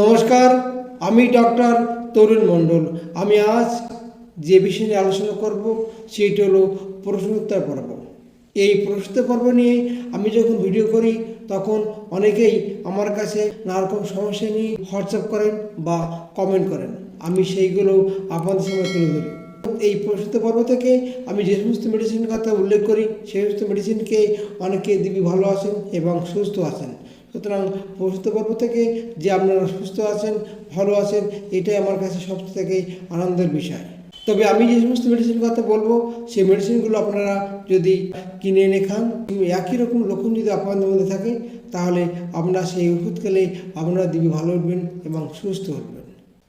নমস্কার, আমি ডক্টর তরুণ মণ্ডল। আমি আজ যে বিষয় নিয়ে আলোচনা করব, সেটি হলো প্রশ্নোত্তর পর্ব। এই প্রশ্নোত্তর পর্ব নিয়ে আমি যখন ভিডিও করি, তখন অনেকেই আমার কাছে নানা রকম সমস্যা নিয়ে হোয়াটসঅ্যাপ করেন বা কমেন্ট করেন। আমি সেইগুলো আপনাদের সামনে তুলে ধরি। এই প্রশ্নোত্তর পর্ব থেকে আমি যে সমস্ত মেডিসিনের কথা উল্লেখ করি, সেই সমস্ত মেডিসিনকে অনেকে দিবি ভালো আছেন এবং সুস্থ আছেন। সুতরাং প্রস্তুত পর্ব থেকে যে আপনারা সুস্থ আছেন, ভালো আছেন, এটাই আমার কাছে সব থেকে আনন্দের বিষয়। তবে আমি যে সমস্ত মেডিসিন কথা বলব সেই মেডিসিনগুলো আপনারা যদি কিনে এনে খান, একই রকম লক্ষণ যদি আপনাদের মধ্যে থাকে, তাহলে আপনারা সেই ওষুধ খেলে আপনারা দিবি ভালো উঠবেন এবং সুস্থ উঠবেন।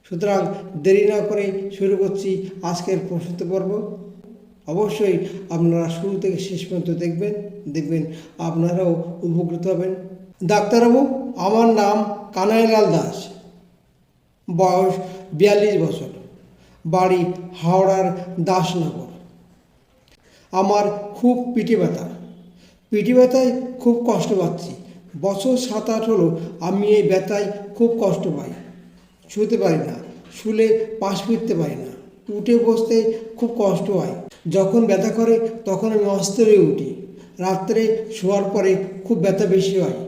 সুতরাং দেরি না করে শুরু করছি আজকের প্রস্তুত পর্ব। অবশ্যই আপনারা শুরু থেকে শেষ পর্যন্ত দেখবেন দেখবেন আপনারাও উপকৃত হবেন। ডাক্তারবাবু, আমার নাম কানাইলাল দাস। বয়স বিয়াল্লিশ বছর। বাড়ি হাওড়ার দাসনগর। আমার খুব পিঠে ব্যথা। পিঠে ব্যথায় খুব কষ্ট পাচ্ছি। বছর সাত আট হলো আমি এই ব্যথায় খুব কষ্ট পাই। শুতে পারি না, শুলে পাশ ফিরতে পারি না। উঠে বসতে খুব কষ্ট হয়। যখন ব্যথা করে তখন আমি অস্থির হয়ে উঠি। রাত্রে শোয়ার পরে খুব ব্যথা বেশি হয়।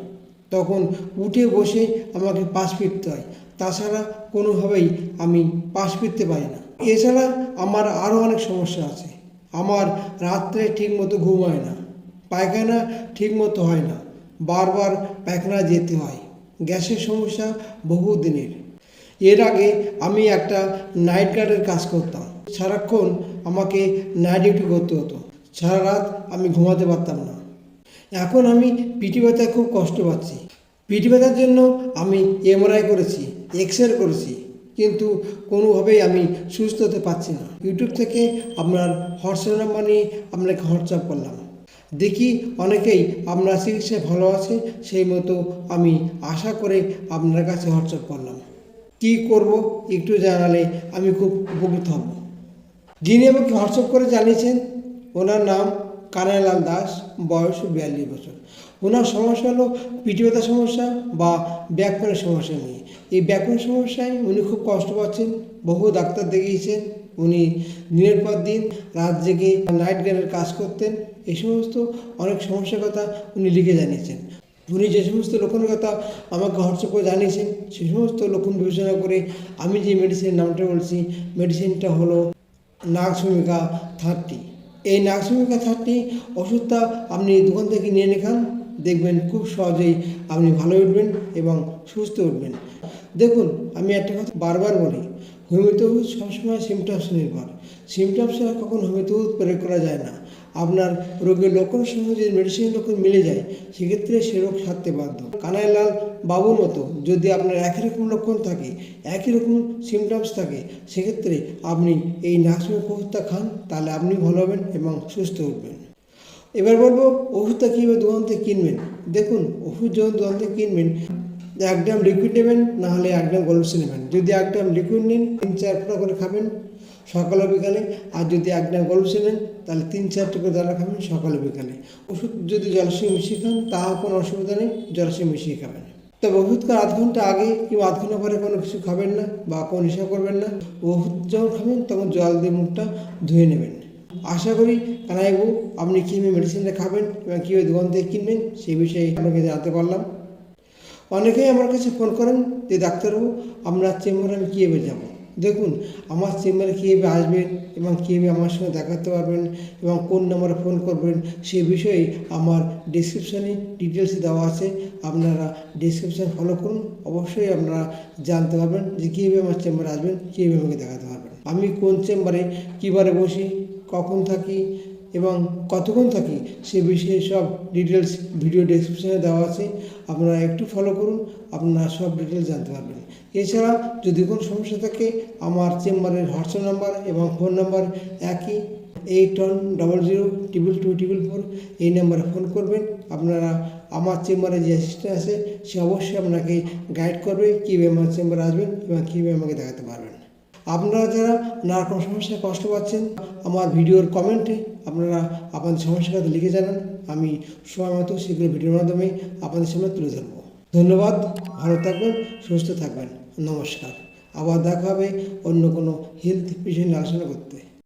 তখন উঠে বসে আমাকে পাশ ফিরতে হয়। তাছাড়া কোনোভাবেই আমি পাশ ফিরতে পারি না। এছাড়া আমার আরও অনেক সমস্যা আছে। আমার রাত্রে ঠিক মতো ঘুম হয় না। পায়খানা ঠিক মতো হয় না। বারবার পায়খানা যেতে হয়। গ্যাসের সমস্যা বহু দিনের। এর আগে আমি একটা নাইট গার্ডের কাজ করতাম। সারাক্ষণ আমাকে নাইট ডিউটি করতে হতো। সারা রাত আমি ঘুমাতে পারতাম না। এখন আমি পিটি ব্যথায় খুব কষ্ট পাচ্ছি। পিটি ব্যথার জন্য আমি এমআরআই করেছি এক্স রে করেছি, কিন্তু কোনোভাবেই আমি সুস্থ হতে পারছি না। ইউটিউব থেকে আপনার হোয়াটসঅ্যাপ নাম্বার নিয়ে আপনাকে হোয়াটসঅ্যাপ করলাম। দেখি অনেকেই আপনার চিকিৎসা ভালো আছে, সেই মতো আমি আশা করে আপনার কাছে হোয়াটসঅ্যাপ করলাম। কি করব একটু জানালে আমি খুব উপকৃত হব। যিনি আমাকে হোয়াটসঅ্যাপ করে জানিয়েছেন, ওনার নাম কানাইলাল দাস, বয়স বিয়াল্লিশ বছর। ওনার সমস্যা হলো পিঠে ব্যথার সমস্যা বা ব্যাকপেনের সমস্যা নিয়ে। এই ব্যাকপেনের সমস্যায় উনি খুব কষ্ট পাচ্ছেন, বহু ডাক্তার দেখিয়েছেন, উনি দিনের পর দিন, রাত জেগে নাইট গার্ডের কাজ করতেন, এই সমস্ত অনেক সমস্যার কথা উনি লিখে জানিয়েছেন। উনি যে সমস্ত লক্ষণের কথা আমাকে হোয়াটসঅ্যাপ করে জানিয়েছেন, সে সমস্ত লক্ষণ বিবেচনা করে আমি যে মেডিসিনের নামটা বলছি মেডিসিনটা হলো নাগসমিকা থার্টি এই নাগসমিকা থার্টি ওষুধটা আপনি দোকান থেকে নিয়ে নিখান খান, দেখবেন খুব সহজেই আপনি ভালো উঠবেন এবং সুস্থ উঠবেন। দেখুন, আমি একটা কথা বারবার বলি, হোমিওপ্যাথি সবসময় সিমটমস নির্ভর। সিমটমস কখন হোমিওপ্যাথি প্রয়োগ করা যায় না। আপনার রোগের লক্ষণের সঙ্গে যদি মেডিসিনের লক্ষণ মিলে যায়, সেক্ষেত্রে সে রোগ সারতে বাধ্য। কানাইলাল বাবুর মতো যদি আপনার একই রকম লক্ষণ থাকে, একই রকম সিমটমস থাকে, সেক্ষেত্রে আপনি এই নাকসমিক ওষুধটা খান, তাহলে আপনি ভালো হবেন এবং সুস্থ উঠবেন এবার বলব, ওষুধটা কীভাবে দোকান থেকে কিনবেন? দেখুন, ওষুধ যখন দোকান থেকে কিনবেন, এক গ্রাম লিকুইড নেবেন, না হলে এক গ্রাম গলসি নেবেন। যদি এক গ্রাম লিকুইড নিন, তিন চার ফোঁটা করে খাবেন, সকালে বিকালে। আর যদি এক গ্রাম গলসি নেন তাহলে তিন চারটে করে দানা খাবেন সকালে বিকালে। ওষুধ যদি জলের সঙ্গে মিশিয়ে খান, তাও কোনো অসুবিধা নেই জলের সঙ্গে মিশিয়ে খাবেন। তবে ওষুধ আধ ঘণ্টা আগে কিংবা আধ ঘণ্টা পরে কোনো কিছু খাবেন না বা কোনো নেশা করবেন না। ওষুধ যখন খাবেন, তখন জল দিয়ে মুখটা ধুয়ে নেবেন। আশা করি কানাইবু আপনি কীভাবে মেডিসিনটা খাবেন এবং কীভাবে দোকান থেকে কিনবেন, সেই বিষয়ে আপনাকে জানাতে পারলাম। অনেকেই আমার কাছে ফোন করেন যে, ডাক্তারবাবু, আপনার চেম্বারে আমি কীভাবে যাব? দেখুন, আমার চেম্বারে কীভাবে আসবেন এবং কীভাবে আমার সঙ্গে দেখাতে পারবেন এবং কোন নাম্বারে ফোন করবেন, সে বিষয়ে আমার ডিসক্রিপশানে ডিটেলস দেওয়া আছে। আপনারা ডিসক্রিপশান ফলো করুন। অবশ্যই আপনারা জানতে পারবেন যে কীভাবে আমার চেম্বারে আসবেন, কীভাবে আমাকে দেখাতে পারবেন। আমি কোন চেম্বারে কীবারে বসি, কখন থাকি এবং কতক্ষণ থাকি সে বিষয়ে সব ডিটেলস ভিডিও ডেসক্রিপশনে দেওয়া আছে। আপনারা একটু ফলো করুন, আপনারা সব ডিটেলস জানতে পারবেন। এছাড়া যদি কোনো সমস্যা থাকে, আমার চেম্বারের হোয়াটসঅ্যাপ নাম্বার এবং ফোন নাম্বার একই eight one double zero triple two triple four এই নাম্বারে ফোন করবেন। আপনারা আমার চেম্বারে যে অ্যাসিস্ট্যান্ট আছে, সে অবশ্যই আপনাকে গাইড করবে কীভাবে আমার চেম্বারে আসবেন এবং কীভাবে আমাকে দেখাতে পারবেন। আপনারা যারা নানারকম সমস্যায় কষ্ট পাচ্ছেন, আমার ভিডিওর কমেন্টে আপনারা আপনাদের সমস্যার কথা লিখে জানান। আমি সময় মতো সেগুলো ভিডিওর মাধ্যমে আপনাদের সামনে তুলে ধরব। ধন্যবাদ, ভালো থাকবেন, সুস্থ থাকবেন। নমস্কার। আবার দেখা হবে অন্য কোনো হেলথ পেশেন্ট আলোচনা করতে।